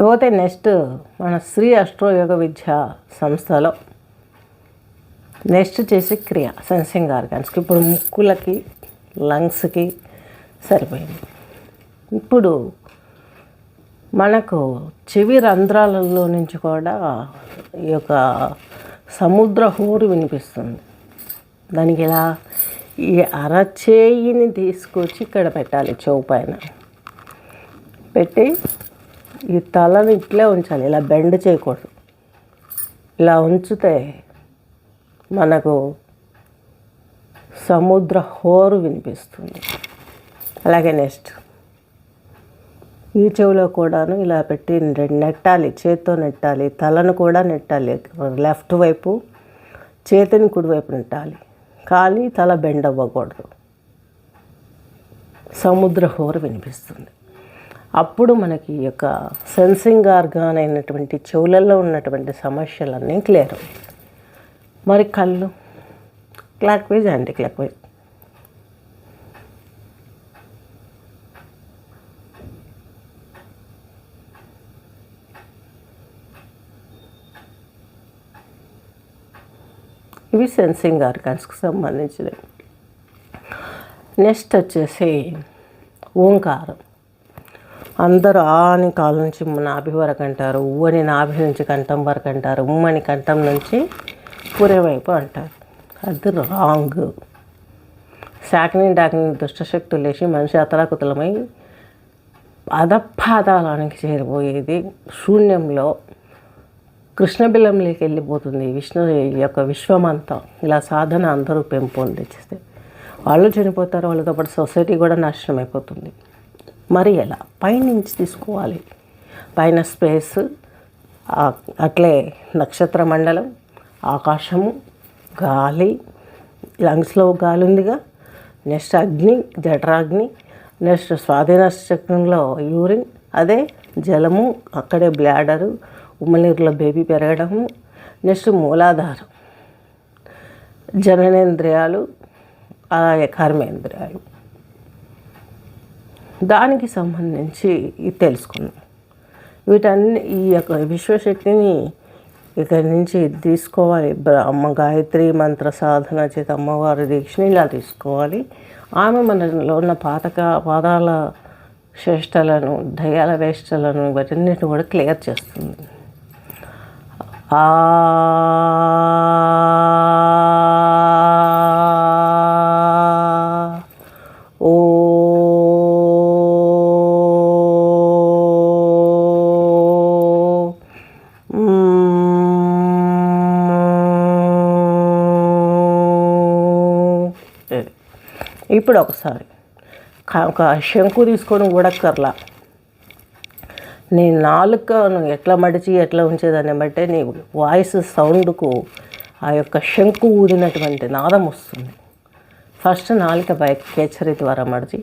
పోతే నెక్స్ట్ మన శ్రీ అష్ట్రోయోగ విద్య సంస్థలో నెక్స్ట్ చేసే క్రియ సెన్సింగ్ ఆర్గాన్స్కి ఇప్పుడు ముక్కులకి లంగ్స్కి సరిపోయింది. ఇప్పుడు మనకు చెవి రంధ్రాలలో నుంచి కూడా ఈ యొక్క సముద్ర హోరు వినిపిస్తుంది. దానికి ఇలా ఈ అరచేయిని తీసుకొచ్చి ఇక్కడ పెట్టాలి చెవు పైన. పెట్టి ఈ తలను ఇట్లే ఉంచాలి ఇలా బెండ్ చేయకూడదు. ఇలా ఉంచితే మనకు సముద్ర హోరు వినిపిస్తుంది. అలాగే నెక్స్ట్ ఈ చెవిలో కూడాను ఇలా పెట్టి నెట్టాలి చేత్తో నెట్టాలి తలను కూడా నెట్టాలి. లెఫ్ట్ వైపు చేతిని కుడివైపు నెట్టాలి. కానీ తల బెండ్ అవ్వకూడదు. సముద్ర హోర వినిపిస్తుంది. అప్పుడు మనకి ఈ యొక్క సెన్సింగ్ ఆర్గాన్ అయినటువంటి చెవులలో ఉన్నటువంటి సమస్యలన్నీ క్లియర్ అవుతాయి. మరి కళ్ళు clockwise anticlockwise ఇవి సెన్సింగ్ ఆర్గాన్స్కి సంబంధించినవి. నెక్స్ట్ వచ్చేసి ఓంకారం. అందరూ ఆ అని కాలు నుంచి నాభి వరకు అంటారు ఊ అని నాభి నుంచి కంఠం వరకు అంటారు ఉమ్మని కంఠం నుంచి పురేవైపు అంటారు. అది రాంగ్. శాకిని డాకిని దుష్టశక్తులు లేచి మనిషి అతలాకుతలమై అధపాతాళానికి చేరిపోయేది శూన్యంలో కృష్ణబిల్లంలోకి వెళ్ళిపోతుంది విష్ణు యొక్క విశ్వమంతా. ఇలా సాధన అందరూ పెంపొందించేస్తే. వాళ్ళు చనిపోతారు వాళ్ళతో పాటు సొసైటీ కూడా నాశనం అయిపోతుంది మరి ఎలా? పైనుంచి తీసుకోవాలి. పైన స్పేస్ అట్లే నక్షత్ర మండలం ఆకాశము గాలి లంగ్స్లో గాలి ఉందిగా. నెక్స్ట్ అగ్ని జఠరాగ్ని. నెక్స్ట్ స్వాధీన చక్రంలో యూరిన్. అదే జలము అక్కడే బ్లాడరు ఉమ్మనీరులో బేబీ పెరగడము. నెక్స్ట్ మూలాధారం. జననేంద్రియాలు అలాగే కర్మేంద్రియాలు దానికి సంబంధించి ఇది తెలుసుకున్నాం వీటన్ని ఈ యొక్క విశ్వశక్తిని ఇక్కడి నుంచి తీసుకోవాలి. అమ్మ గాయత్రి మంత్ర సాధన చేత అమ్మవారి దీక్షని ఇలా తీసుకోవాలి. ఆమె మనలో ఉన్న పాతక పాదాల శ్రేష్టలను దయాల వేష్టలను వాటన్నిటిని కూడా క్లియర్ చేస్తుంది. ఆ ఇప్పుడు ఒకసారి ఒక శంకు తీసుకొని ఉడక్కర్లా. నీ నాలుకను ఎట్లా మడిచి ఎట్లా ఉంచేదాన్ని బట్టే నీ వాయిస్ సౌండ్కు ఆ యొక్క శంకు ఊదినటువంటి నాదం వస్తుంది. ఫస్ట్ నాలుక పై కేచరి ద్వారా మడిచి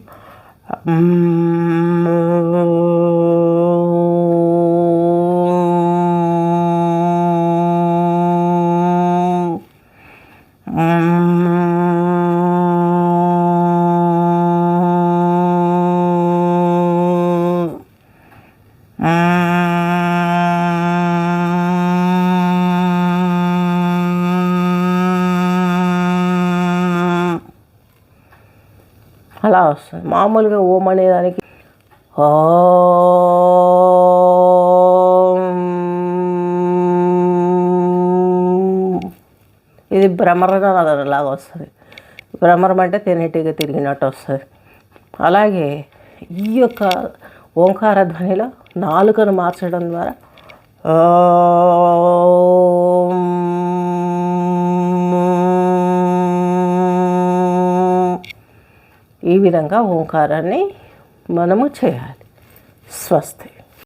అలా వస్తుంది. మామూలుగా ఓం అనేదానికి ఓ. ఇది భ్రమరనాదం లాగా వస్తుంది. భ్రమరం అంటే తేనెటీగ తిరిగినట్టు వస్తుంది. అలాగే ఈ యొక్క ఓంకార ధ్వనిలో నాలుకను మార్చడం ద్వారా ఈ విధంగా ఓంకారాన్ని మనము చేయాలి. స్వస్తి.